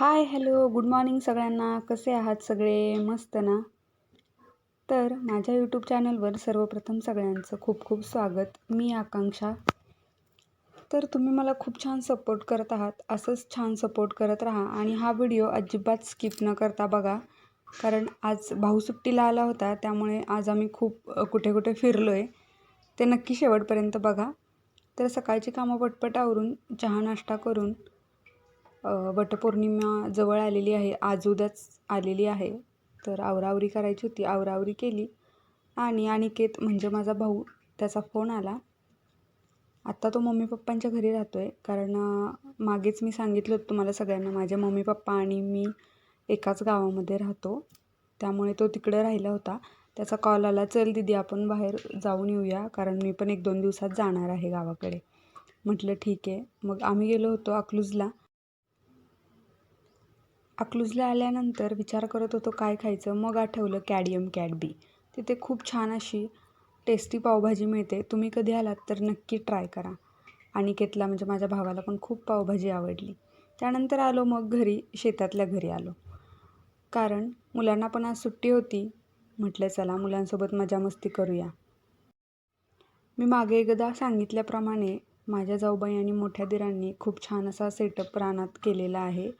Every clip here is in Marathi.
हाय हॅलो गुड मॉर्निंग सगळ्यांना. कसे आहात सगळे? मस्त ना? तर माझ्या यूट्यूब चॅनलवर सर्वप्रथम सगळ्यांचं खूप खूप स्वागत. मी आकांक्षा. तर तुम्ही मला खूप छान सपोर्ट करत आहात. असंच छान सपोर्ट करत राहा आणि हा व्हिडिओ अजिबात स्किप न करता बघा. कारण आज भाऊ सुट्टीला आला होता त्यामुळे आज आम्ही खूप कुठे कुठे फिरलो आहे ते नक्की शेवटपर्यंत बघा. तर सकाळची कामं पटपट आवरून चहा नाश्ता करून वटपौर्णिमा जवळ आलेली आहे आज उद्याच आलेली आहे. तर आवरावरी करायची होती आवरावरी केली. आणि अनिकेत म्हणजे माझा भाऊ त्याचा फोन आला. आत्ता तो मम्मी पप्पांच्या घरी राहतो आहे कारण मागेच मी सांगितलं होतं तुम्हाला सगळ्यांना माझ्या मम्मी पप्पा आणि मी एकाच गावामध्ये राहतो. त्यामुळे तो तिकडे राहिला होता. त्याचा कॉल आला चल दीदी आपण बाहेर जाऊन येऊया. कारण मी पण एक दोन दिवसात जाणार आहे गावाकडे. म्हटलं ठीक आहे. मग आम्ही गेलो होतो अकलूजला. अकलूजला आल्यानंतर विचार करत होतो काय खायचं. मग आठवलं कॅडियम कॅडबी तिथे खूप छान अशी टेस्टी पावभाजी मिळते. तुम्ही कधी आलात तर नक्की ट्राय करा. अनिकेतला म्हणजे माझ्या भावाला पण खूप पावभाजी आवडली. त्यानंतर आलो मग घरी शेतातल्या घरी आलो. कारण मुलांना पण आज सुट्टी होती. म्हटलं चला मुलांसोबत मजा मस्ती करूया. मी मागे एकदा सांगितल्याप्रमाणे माझ्या जाऊबाई आणि मोठ्या दिरांनी खूप छान असा सेटअप रानात केलेला आहे.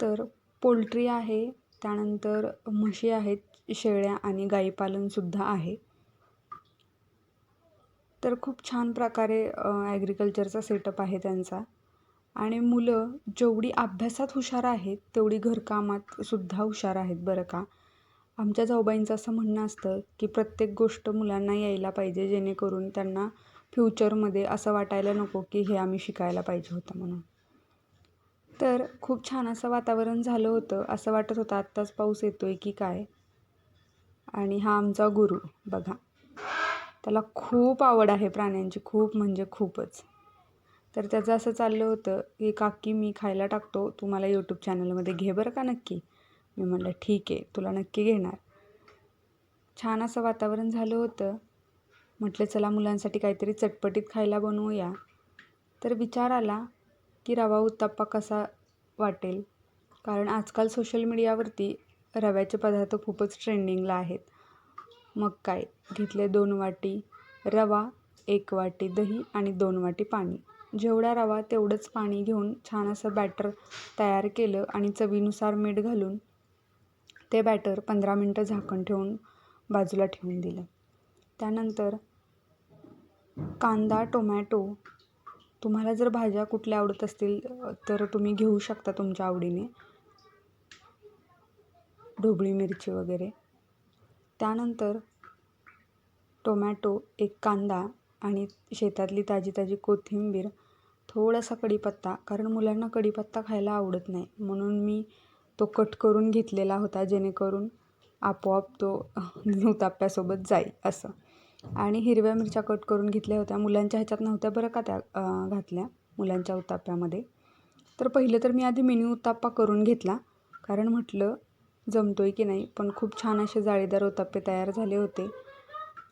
तर पोल्ट्री आहे त्यानंतर म्हशी आहेत शेळ्या आणि गाईपालनसुद्धा आहे. तर खूप छान प्रकारे ॲग्रिकल्चरचा सेटअप आहे त्यांचा. आणि मुलं जेवढी अभ्यासात हुशार आहेत तेवढी घरकामात सुद्धा हुशार आहेत बरं का. आमच्या जाऊबाईंचं असं म्हणणं असतं की प्रत्येक गोष्ट मुलांना यायला पाहिजे जेणेकरून त्यांना फ्युचरमध्ये असं वाटायला नको की हे आम्ही शिकायला पाहिजे होतं म्हणून. तर खूप छान असं वातावरण झालं होतं. असं वाटत होतं आत्ताच पाऊस येतो आहे की काय? आणि हा आमचा गुरु बघा. त्याला खूप आवड आहे प्राण्यांची. खूप म्हणजे खूपच. तर त्याचं असं चाललं होतं की काकी मी खायला टाकतो. तू मला यूट्यूब चॅनलमध्ये घे बरं का नक्की? मी म्हटलं ठीक आहे. तुला नक्की घेणार. छान असं वातावरण झालं होतं. म्हटलं चला मुलांसाठी काहीतरी चटपटीत खायला बनवूया. तर विचार आला की रवा उत्तप्पा कसा वाटेल. कारण आजकाल सोशल मीडियावरती रव्याचे पदार्थ खूपच ट्रेंडिंगला आहेत. मग काय? घेतले दोन वाटी रवा एक वाटी दही आणि दोन वाटी पाणी. जेवढा रवा तेवढंच पाणी घेऊन छान असं बॅटर तयार केलं आणि चवीनुसार मीठ घालून ते बॅटर पंधरा मिनटं झाकण ठेवून बाजूला ठेवून दिलं. त्यानंतर कांदा टोमॅटो तुम्हाला जर भाज्या कुठल्या आवडत असतील तर तुम्ही घेऊ शकता तुमच्या आवडीने. ढोबळी मिरची वगैरे. त्यानंतर टोमॅटो एक कांदा आणि शेतातली ताजी ताजी कोथिंबीर थोडासा कढीपत्ता कारण मुलांना कढीपत्ता खायला आवडत नाही. म्हणून मी तो कट करून घेतलेला होता जेणेकरून आपोआप तो उत्ताप्यासोबत जाईल असं. आणि हिरव्या मिरच्या कट करून घेतल्या होत्या. मुलांच्या ह्याच्यात नव्हत्या बरं का त्या घातल्या मुलांच्या उत्ताप्यामध्ये. तर पहिलं तर मी आधी मिनी उत्ताप्पा करून घेतला. कारण म्हटलं जमतो आहे की नाही पण खूप छान असे जाळीदार उत्ताप्पे तयार झाले होते.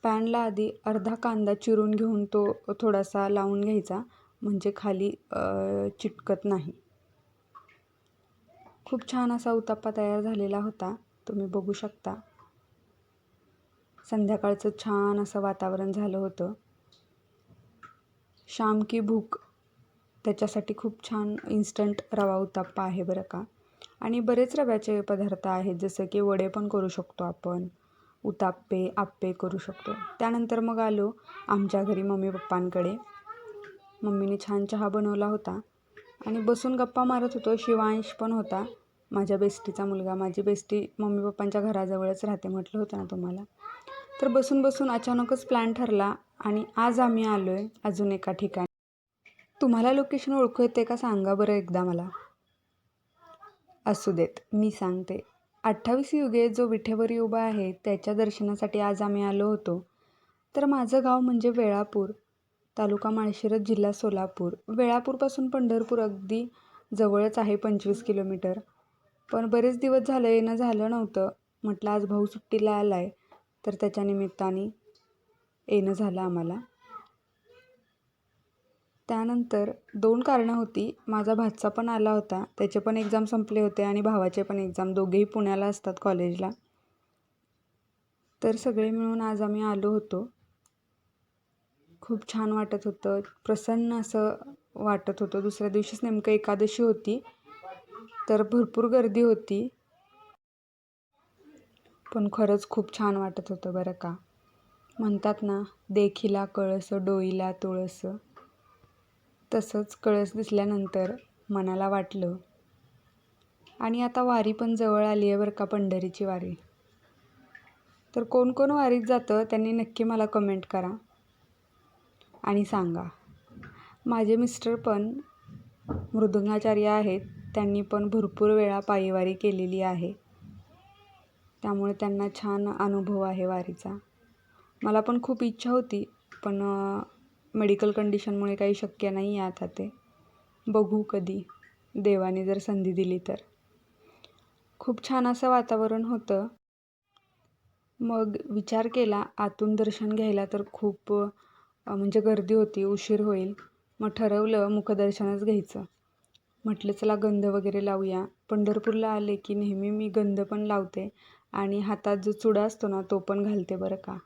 पॅनला आधी अर्धा कांदा चिरून घेऊन तो थोडासा लावून घ्यायचा. म्हणजे खाली चिटकत नाही. खूप छान असा उत्ताप्पा तयार झालेला होता. तुम्ही बघू शकता. संध्याकाळचं छान असं वातावरण झालं होतं. शाम की भूक त्याच्यासाठी खूप छान इन्स्टंट रवा उत्तप्पा आहे बरं का. आणि बरेच रव्याचे पदार्थ आहेत जसं की वडे पण करू शकतो आपण. उताप्पे आप्पे करू शकतो. त्यानंतर मग आलो आमच्या घरी मम्मी पप्पांकडे. मम्मीने छान चहा बनवला होता. आणि बसून गप्पा मारत होतो. शिवांश पण होता. माझ्या बेस्टीचा मुलगा. माझी बेस्टी मम्मी पप्पांच्या घराजवळच राहते म्हटलं होतं ना तुम्हाला. तर बसून बसून अचानकच प्लॅन ठरला आणि आज आम्ही आलो आहे अजून एका ठिकाणी. तुम्हाला लोकेशन ओळखू येते का सांगा बरं एकदा मला. असू देत मी सांगते. अठ्ठावीस युगे जो विठेवरी उभा आहे त्याच्या दर्शनासाठी आज आम्ही आलो होतो. तर माझं गाव म्हणजे वेळापूर तालुका माळशिरस जिल्हा सोलापूर. वेळापूरपासून पंढरपूर अगदी जवळच आहे पंचवीस किलोमीटर. पण बरेच दिवस झालं येणं झालं नव्हतं. म्हटलं आज भाऊ सुट्टीला आला आहे तर त्याच्या निमित्ताने येणं झालं आम्हाला. त्यानंतर दोन कारणं होती. माझा भाचा पण आला होता. त्याचे पण एक्झाम संपले होते आणि भावाचे पण एक्झाम. दोघेही पुण्याला असतात कॉलेजला. तर सगळे मिळून आज आम्ही आलो होतो. खूप छान वाटत होतं. प्रसन्न असं वाटत होतं. दुसऱ्या दिवशीच नेमकं एकादशी होती. तर भरपूर गर्दी होती. पण खरंच खूप छान वाटत होतं बरं का. म्हणतात ना देखीला कळस डोईला तुळस. तसंच कळस दिसल्यानंतर मनाला वाटलं. आणि आता वारी पण जवळ आली आहे बरं का पंढरीची वारी. तर कोण कोण वारीत जातं त्यांनी नक्की मला कमेंट करा. आणि सांगा. माझे मिस्टर पण मृदुंगाचार्य आहेत त्यांनी पण भरपूर वेळा पायीवारी केलेली आहे. त्यामुळे त्यांना छान अनुभव आहे वारीचा. मला पण खूप इच्छा होती पण मेडिकल कंडिशनमुळे काही शक्य नाही आहे आता ते. बघू कधी. देवाने जर संधी दिली तर. खूप छान असं वातावरण होतं. मग विचार केला आतून दर्शन घ्यायला तर खूप म्हणजे गर्दी होती उशीर होईल. मग ठरवलं मुखदर्शनच घ्यायचं. म्हटलं चला गंध वगैरे लावूया. पंढरपूरला आले की नेहमी मी गंध पण लावते. आणि हातात जो चुडा असतो ना तो पण घालते बरं का.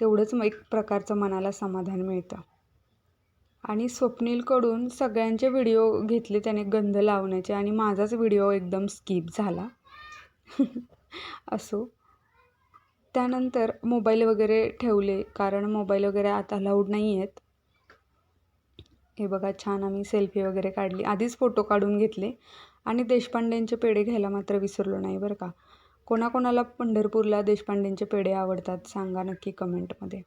तेवढंच मग एक प्रकारचं मनाला समाधान मिळतं. आणि स्वप्नीलकडून सगळ्यांचे व्हिडिओ घेतले त्याने गंध लावण्याचे आणि माझाच व्हिडिओ एकदम स्किप झाला. असो. त्यानंतर मोबाईल वगैरे ठेवले कारण मोबाईल वगैरे आता अलाउड नाही आहेत. हे बघा छान आम्ही सेल्फी वगैरे काढली. आधीच फोटो काढून घेतले. आणि देशपांड्यांचे पेढे घ्यायला मात्र विसरलो नाही बरं का. कोणाकोणाला पंढरपूरला देशपांडेंचे पेढे आवडतात सांगा नक्की कमेंटमध्ये.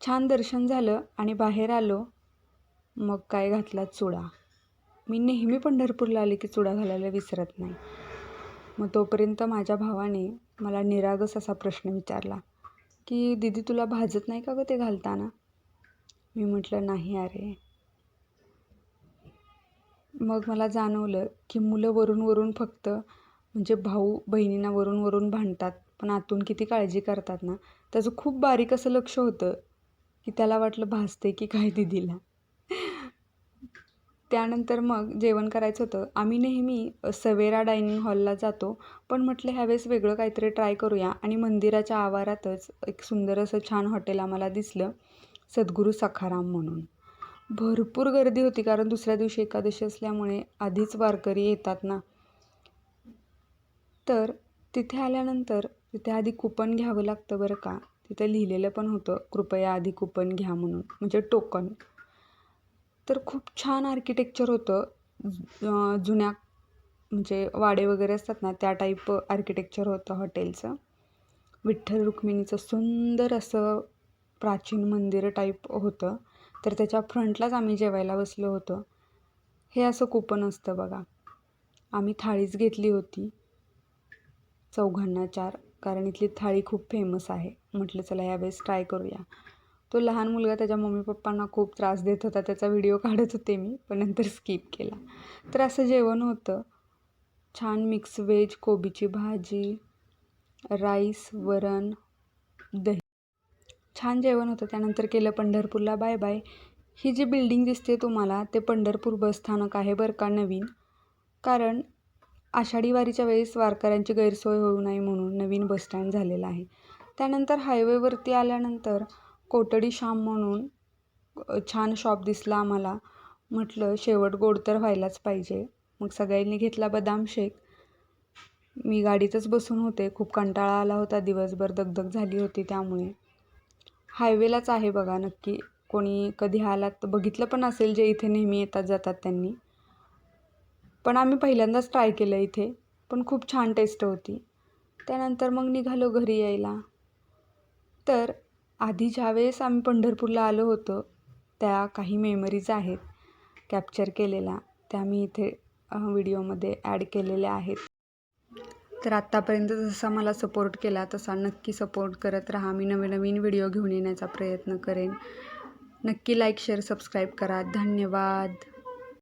छान दर्शन झालं आणि बाहेर आलो मग काय घातला चुडा? मी नेहमी पंढरपूरला आले की चुडा घालायला विसरत नाही. मग तोपर्यंत माझ्या भावाने मला निरागस असा प्रश्न विचारला की दीदी तुला भाजत नाही का गं ते घालताना? मी म्हटलं नाही अरे. मग मला जाणवलं की मुलं वरून वरून फक्त म्हणजे भाऊ बहिणींना वरून वरून भांडतात पण आतून किती काळजी करतात ना? त्याचं खूप बारीक असं लक्ष होतं की त्याला वाटलं भासते की काय दिदीला. त्यानंतर मग जेवण करायचं होतं. आम्ही नेहमी सवेरा डायनिंग हॉलला जातो पण म्हटलं ह्यावेळेस वेगळं काहीतरी ट्राय करूया आणि मंदिराच्या आवारातच एक सुंदर असं छान हॉटेल आम्हाला दिसलं सद्गुरू सखाराम म्हणून. भरपूर गर्दी होती कारण दुसऱ्या दिवशी एकादशी असल्यामुळे आधीच वारकरी येतात ना? तर तिथे आल्यानंतर तिथे आधी कुपन घ्यावं लागतं बरं का? तिथं लिहिलेलं पण होतं कृपया आधी कुपन घ्या म्हणून म्हणजे टोकन तर खूप छान आर्किटेक्चर होतं. जुन्या म्हणजे वाडे वगैरे असतात ना त्या टाईप आर्किटेक्चर होतं हॉटेलचं विठ्ठल रुक्मिणीचं सुंदर असं प्राचीन मंदिर टाईप होतं. तर त्याच्या फ्रंटलाच आम्ही जेवायला बसलो होतो. हे असं कुपन असतं बघा. आम्ही थाळीच घेतली होती. चौघांना चार. कारण इथली थाळी खूप फेमस आहे. म्हटलं चला यावेळेस ट्राय करूया. तो लहान मुलगा त्याच्या मम्मी पप्पांना खूप त्रास देत होता. त्याचा व्हिडिओ काढत होते मी पण नंतर स्किप केला. तर असं जेवण होतं. छान मिक्स व्हेज कोबीची भाजी राईस वरण दही. छान जेवण होतं. त्यानंतर केलं पंढरपूरला बाय बाय ही जी बिल्डिंग दिसते तुम्हाला ते पंढरपूर बसस्थानक आहे बरं का नवीन? कारण आषाढी वारीच्या वेळेस वारकऱ्यांची गैरसोय होऊ नये म्हणून नवीन बसस्टँड झालेला आहे. त्यानंतर हायवेवरती आल्यानंतर कोटडी श्याम म्हणून छान शॉप दिसला आम्हाला. म्हटलं शेवट गोड तर व्हायलाच पाहिजे. मग सगळ्यांनी घेतला बदाम शेक. मी गाडीतच बसून होते. खूप कंटाळा आला होता. दिवसभर दगदग झाली होती त्यामुळे. हायवेलाच आहे बघा नक्की. कोणी कधी आलात तर बघितलं पण असेल जे इथे नेहमी येतात जातात त्यांनी. पण आम्ही पहिल्यांदाच ट्राय केलं इथे. पण खूप छान टेस्ट होती. त्यानंतर मग निघालो घरी यायला. तर आधी ज्यावेळेस आम्ही पंढरपूरला आलो होतो त्या काही मेमरीज आहेत कॅप्चर केलेल्या. त्या मी इथे व्हिडिओमध्ये ॲड केलेल्या आहेत. तर आत्तापर्यंत जसा मला सपोर्ट केला तसा नक्की सपोर्ट करत राहा. मी नवीन नवीन व्हिडिओ घेऊन येण्याचा प्रयत्न करेन. नक्की लाईक शेअर सबस्क्राईब करा. धन्यवाद.